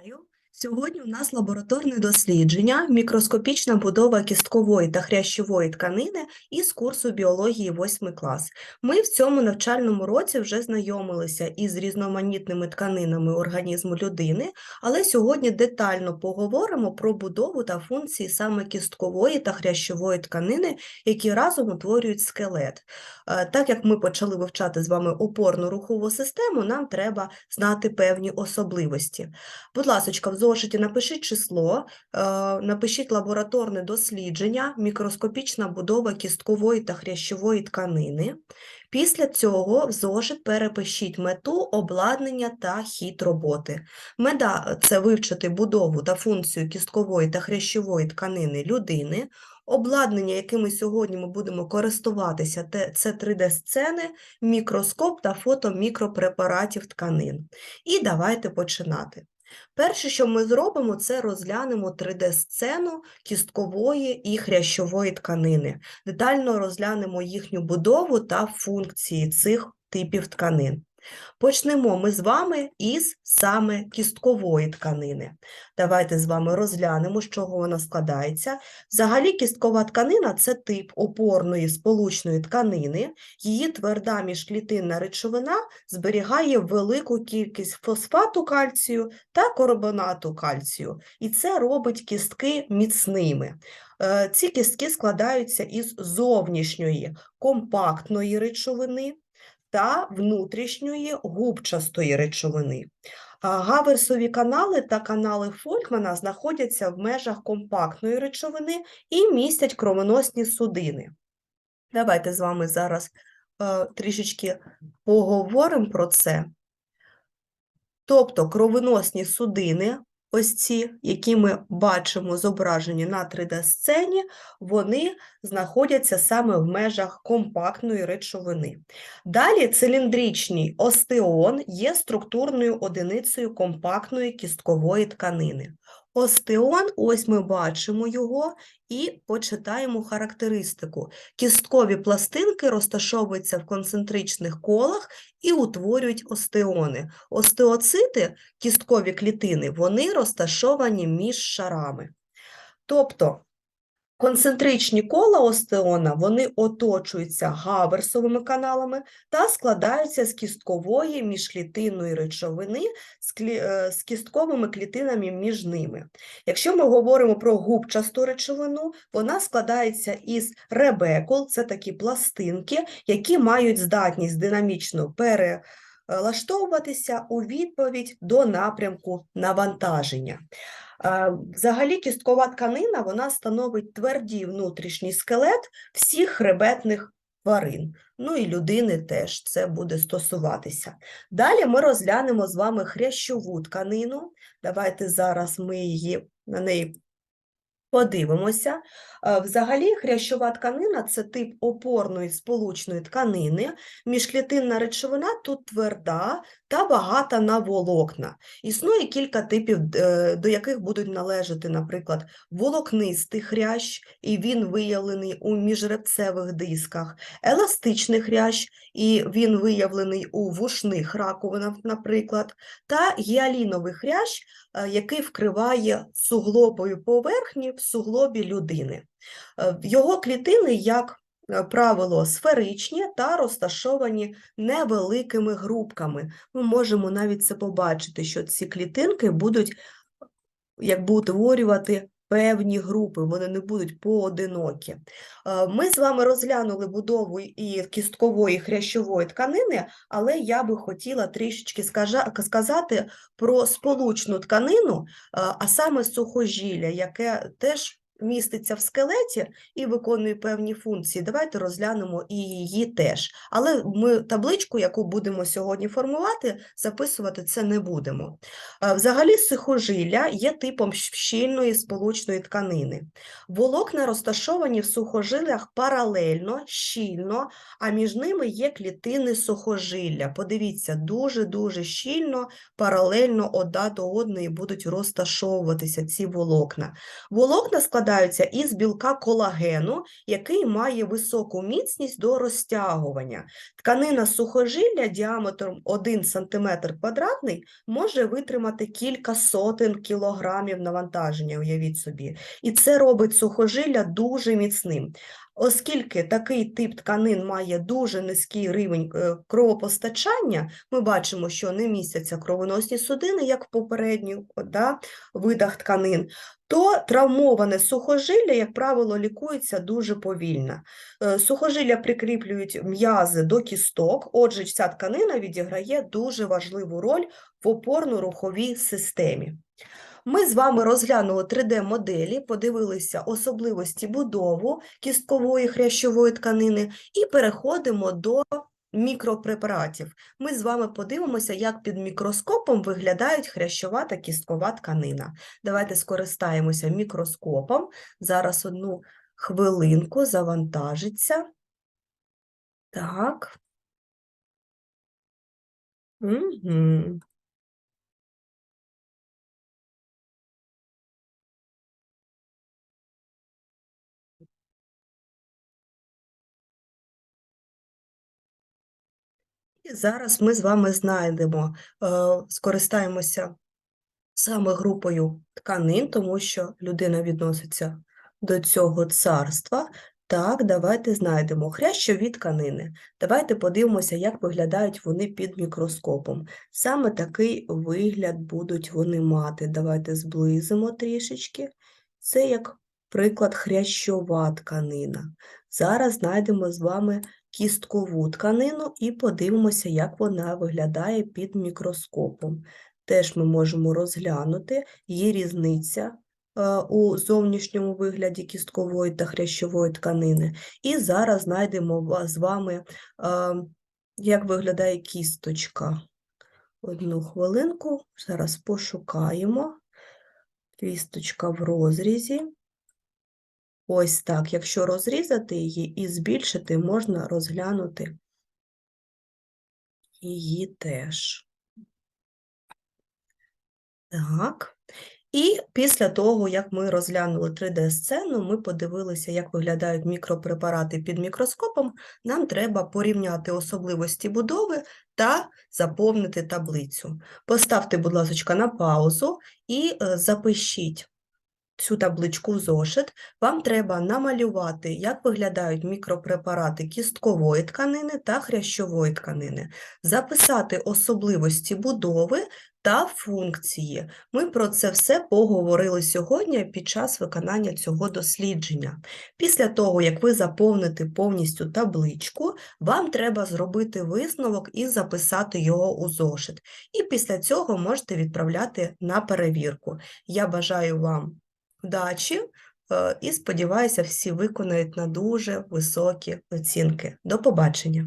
usuario Сьогодні у нас лабораторне дослідження мікроскопічна будова кісткової та хрящової тканини із курсу біології 8 клас. Ми в цьому навчальному році вже знайомилися із різноманітними тканинами організму людини, але сьогодні детально поговоримо про будову та функції саме кісткової та хрящової тканини, які разом утворюють скелет. Е, Так як ми почали вивчати з вами опорну рухову систему, нам треба знати певні особливості. Будь ласка, в зошиті напишіть число, е, напишіть лабораторне дослідження, мікроскопічна будова кісткової та хрящової тканини. Після цього в зошит перепишіть мету, обладнання та хід роботи. Мета – це вивчити будову та функцію кісткової та хрящової тканини людини. Обладнання, якими сьогодні ми будемо користуватися, це 3D-сцени, мікроскоп та фото мікропрепаратів тканин. І давайте починати. Перше, що ми зробимо, це розглянемо 3D-сцену кісткової і хрящової тканини. Детально розглянемо їхню будову та функції цих типів тканин. Почнемо ми з вами із саме кісткової тканини. Давайте з вами розглянемо, з чого вона складається. Взагалі, кісткова тканина це тип опорної сполучної тканини. Її тверда міжклітинна речовина зберігає велику кількість фосфату кальцію та карбонату кальцію, і це робить кістки міцними. Е, Ці кістки складаються із зовнішньої компактної речовини та внутрішньої губчастої речовини. Гаверсові канали та канали Фолькмана знаходяться в межах компактної речовини і містять кровоносні судини. Давайте з вами зараз е, трішечки поговоримо про це. Тобто кровоносні судини, ось ці, які ми бачимо зображені на 3D-сцені, вони знаходяться саме в межах компактної речовини. Далі циліндричний остеон є структурною одиницею компактної кісткової тканини. Остеон, ось ми бачимо його і почитаємо характеристику. Кісткові пластинки розташовуються в концентричних колах і утворюють остеони. Остеоцити, кісткові клітини, вони розташовані між шарами. Тобто концентричні кола остеона, вони оточуються гаверсовими каналами та складаються з кісткової міжклітинної речовини е, з кістковими клітинами між ними. Якщо ми говоримо про губчасту речовину, вона складається із ребекул, це такі пластинки, які мають здатність динамічно перелаштовуватися у відповідь до напрямку навантаження. Взагалі кісткова тканина вона становить твердий внутрішній скелет всіх хребетних тварин. Ну і людини теж це буде стосуватися. Далі ми розглянемо з вами хрящову тканину. Давайте зараз ми її на неї подивимося. Е, Взагалі, хрящова тканина це тип опорної сполучної тканини. Міжклітинна речовина тут тверда та багата на волокна. Існує кілька типів, е, до яких будуть належати, наприклад, волокнистий хрящ, і він виявлений у міжребцевих дисках, еластичний хрящ, і він виявлений у вушних раковинах, наприклад, та гіаліновий хрящ, е, який вкриває суглобою поверхні суглобі людини. Е, Його клітини, як е, правило, сферичні та розташовані невеликими групками. Ми можемо навіть це побачити, що ці клітинки будуть якби утворювати певні групи, вони не будуть поодинокі. Е, Ми з вами розглянули будову і кісткової і хрящової тканини, але я би хотіла трішечки сказати про сполучну тканину, е, а саме сухожілля, яке теж міститься в скелеті і виконує певні функції. Давайте розглянемо і її теж. Але ми табличку, яку будемо сьогодні формувати, записувати це не будемо. Е, Взагалі, сухожилля є типом щільної сполучної тканини. Волокна розташовані в сухожилях паралельно, щільно, а між ними є клітини сухожилля. Подивіться, дуже-дуже щільно, паралельно одна до одної будуть розташовуватися ці волокна. Волокна складаються складаються із білка колагену, який має високу міцність до розтягування. Тканина сухожилля діаметром 1 см квадратний може витримати кілька сотень кілограмів навантаження, уявіть собі. І це робить сухожилля дуже міцним. Оскільки такий тип тканин має дуже низький рівень е, кровопостачання, ми бачимо, що не містяться кровоносні судини, як в попередніх да, видах тканин, то травмоване сухожилля, як правило, лікується дуже повільно. Е, Сухожилля прикріплюють м'язи до кісток, отже, ця тканина відіграє дуже важливу роль в опорно-руховій системі. Ми з вами розглянули 3D-моделі, подивилися особливості будову кісткової хрящової тканини і переходимо до мікропрепаратів. Ми з вами подивимося, як під мікроскопом виглядають хрящова та кісткова тканина. Давайте скористаємося мікроскопом. Зараз одну хвилинку завантажиться. Так. Угу. І зараз ми з вами знайдемо, е, скористаємося саме групою тканин, тому що людина відноситься до цього царства. Так, давайте знайдемо хрящові тканини. Давайте подивимося, як виглядають вони під мікроскопом. Саме такий вигляд будуть вони мати. Давайте зблизимо трішечки. Це як приклад хрящова тканина. Зараз знайдемо з вами кісткову тканину і подивимося, як вона виглядає під мікроскопом. Теж ми можемо розглянути, є різниця е, у зовнішньому вигляді кісткової та хрящової тканини. І зараз знайдемо з вами, е, як виглядає кісточка. Одну хвилинку, зараз пошукаємо. Кісточка в розрізі. Ось так. Якщо розрізати її і збільшити, можна розглянути її теж. Так. І після того, як ми розглянули 3D-сцену, ми подивилися, як виглядають мікропрепарати під мікроскопом, нам треба порівняти особливості будови та заповнити таблицю. Поставте, будь ласка, на паузу і е, запишіть цю табличку в зошит. Вам треба намалювати, як виглядають мікропрепарати кісткової тканини та хрящової тканини, записати особливості будови та функції. Ми про це все поговорили сьогодні під час виконання цього дослідження. Після того, як ви заповните повністю табличку, вам треба зробити висновок і записати його у зошит. І після цього можете відправляти на перевірку. Я бажаю вам вдачі е, і сподіваюся, всі виконають на дуже високі оцінки. До побачення!